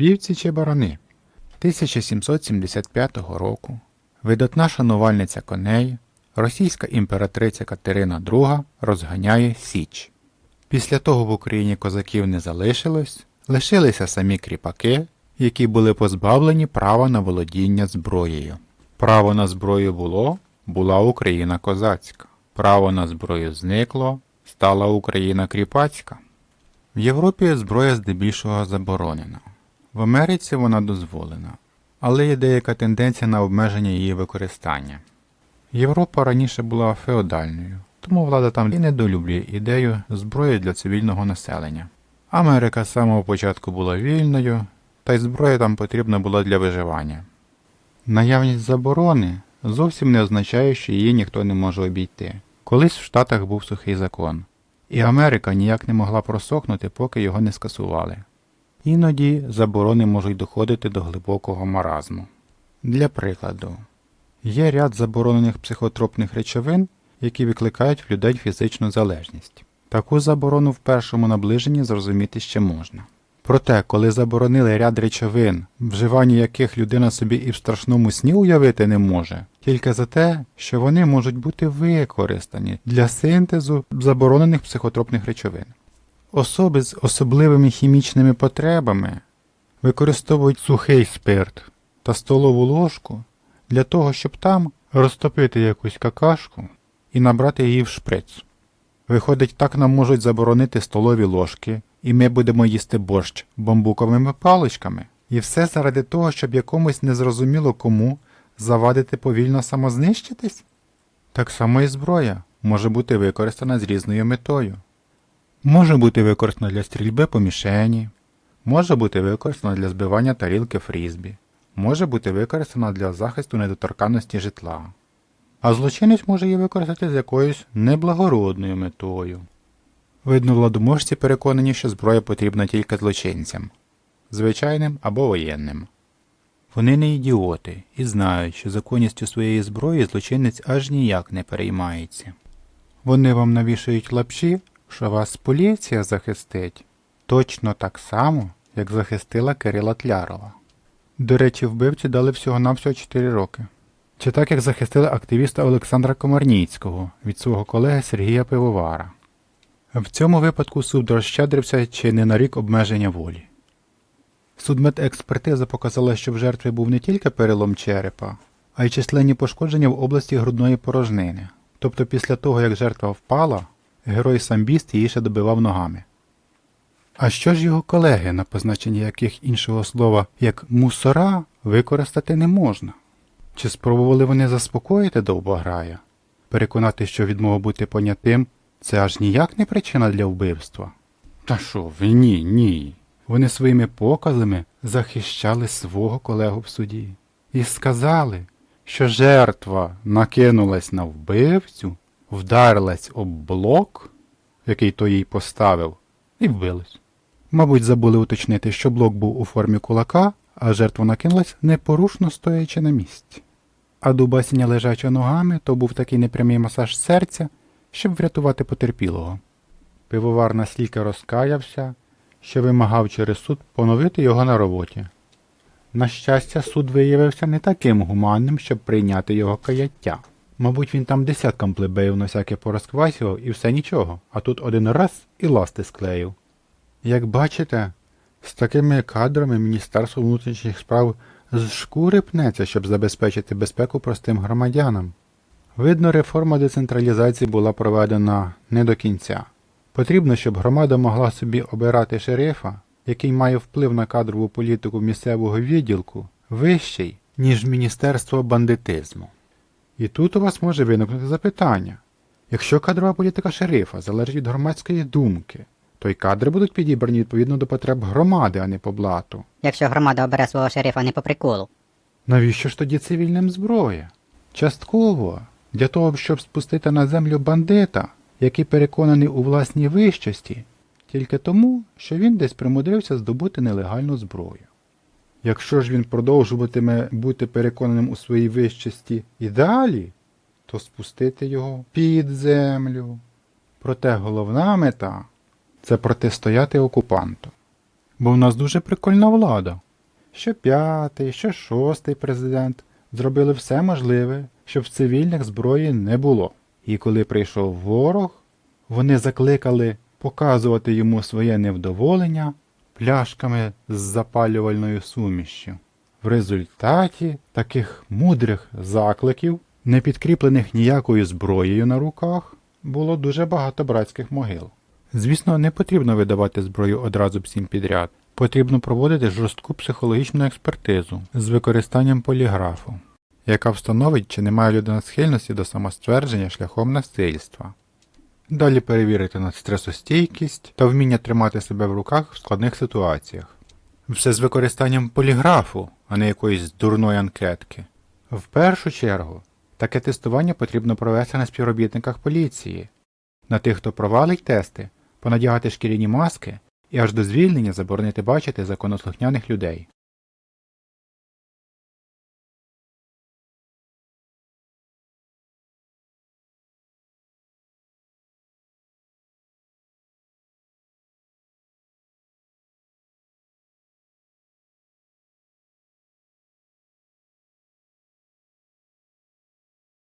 вівці чи барани. 1775 року видатна шанувальниця коней, російська імператриця Катерина II розганяє Січ. Після того в Україні козаків не залишилось, лишилися самі кріпаки, які були позбавлені права на володіння зброєю. Право на зброю було, була Україна козацька. Право на зброю зникло, стала Україна кріпацька. В Європі зброя здебільшого заборонена. В Америці вона дозволена, але є деяка тенденція на обмеження її використання. Європа раніше була феодальною, тому влада там і недолюблює ідею зброї для цивільного населення. Америка з самого початку була вільною, та й зброя там потрібна була для виживання. Наявність заборони зовсім не означає, що її ніхто не може обійти. Колись в Штатах був сухий закон, і Америка ніяк не могла просохнути, поки його не скасували. Іноді заборони можуть доходити до глибокого маразму. Для прикладу, є ряд заборонених психотропних речовин, які викликають в людей фізичну залежність. Таку заборону в першому наближенні зрозуміти ще можна. Проте, коли заборонили ряд речовин, вживання яких людина собі і в страшному сні уявити не може, тільки за те, що вони можуть бути використані для синтезу заборонених психотропних речовин. Особи з особливими хімічними потребами використовують сухий спирт та столову ложку для того, щоб там розтопити якусь какашку і набрати її в шприц. Виходить, так нам можуть заборонити столові ложки, і ми будемо їсти борщ бамбуковими паличками. І все заради того, щоб якомусь незрозуміло кому завадити повільно самознищитись? Так само і зброя може бути використана з різною метою. Може бути використана для стрільби по мішені, може бути використана для збивання тарілки фрізбі, може бути використана для захисту недоторканності житла. А злочинець може її використати з якоюсь неблагородною метою. Видно, владоможці переконані, що зброя потрібна тільки злочинцям, звичайним або воєнним. Вони не ідіоти і знають, що законністю своєї зброї злочинець аж ніяк не переймається. Вони вам навішають лапші, що вас поліція захистить, точно так само, як захистила Кирила Тлярова. До речі, вбивці дали всього-навсього 4 роки. Чи так як захистили активіста Олександра Комарніцького від свого колеги Сергія Пивовара. В цьому випадку суд розщадрився чи не на рік обмеження волі. Судмедекспертиза показала, що в жертви був не тільки перелом черепа, а й численні пошкодження в області грудної порожнини. Тобто після того, як жертва впала, герой самбіст її ще добивав ногами. А що ж його колеги, на позначення яких іншого слова, як мусора, використати не можна? Чи спробували вони заспокоїти довбограя? Переконати, що відмова бути понятим це аж ніяк не причина для вбивства? Та що ви ні, ні. Вони своїми показами захищали свого колегу в суді і сказали, що жертва накинулась на вбивцю, вдарилась об блок, який той їй поставив, і вбилась. Мабуть, забули уточнити, що блок був у формі кулака, а жертва накинулась непорушно стоячи на місці. А дубасіння лежача ногами то був такий непрямий масаж серця, щоб врятувати потерпілого. Пивовар настільки розкаявся, що вимагав через суд поновити його на роботі. На щастя, суд виявився не таким гуманним, щоб прийняти його каяття. Мабуть, він там десяткам плебеїв на всяке порозквасював і все нічого, а тут один раз і ласти склеїв. Як бачите, з такими кадрами Міністерство внутрішніх справ з шкури пнеться, щоб забезпечити безпеку простим громадянам. Видно, реформа децентралізації була проведена не до кінця. Потрібно, щоб громада могла собі обирати шерифа, який має вплив на кадрову політику місцевого відділку, вищий, ніж Міністерство бандитизму. І тут у вас може виникнути запитання. Якщо кадрова політика шерифа залежить від громадської думки, то й кадри будуть підібрані відповідно до потреб громади, а не по блату. якщо громада обере свого шерифа не по приколу. Навіщо ж тоді цивільним зброя? Частково для того, щоб спустити на землю бандита, який переконаний у власній вищості, тільки тому, що він десь примудрився здобути нелегальну зброю. Якщо ж він продовжуватиме бути переконаним у своїй вищості і далі, то спустити його під землю. Проте головна мета це протистояти окупанту. Бо в нас дуже прикольна влада. що п'ятий, що шостий президент зробили все можливе, щоб в цивільних зброї не було. І коли прийшов ворог, вони закликали показувати йому своє невдоволення пляшками з запалювальною сумішшю. В результаті таких мудрих закликів, не підкріплених ніякою зброєю на руках, було дуже багато братських могил. Звісно, не потрібно видавати зброю одразу всім підряд. Потрібно проводити жорстку психологічну експертизу з використанням поліграфу, яка встановить, чи немає людина схильності до самоствердження шляхом насильства. Далі перевірити на стресостійкість та вміння тримати себе в руках в складних ситуаціях. Все з використанням поліграфу, а не якоїсь дурної анкетки. В першу чергу, таке тестування потрібно провести на співробітниках поліції. На тих, хто провалить тести, понадягати шкіряні маски і аж до звільнення заборонити бачити законослухняних людей.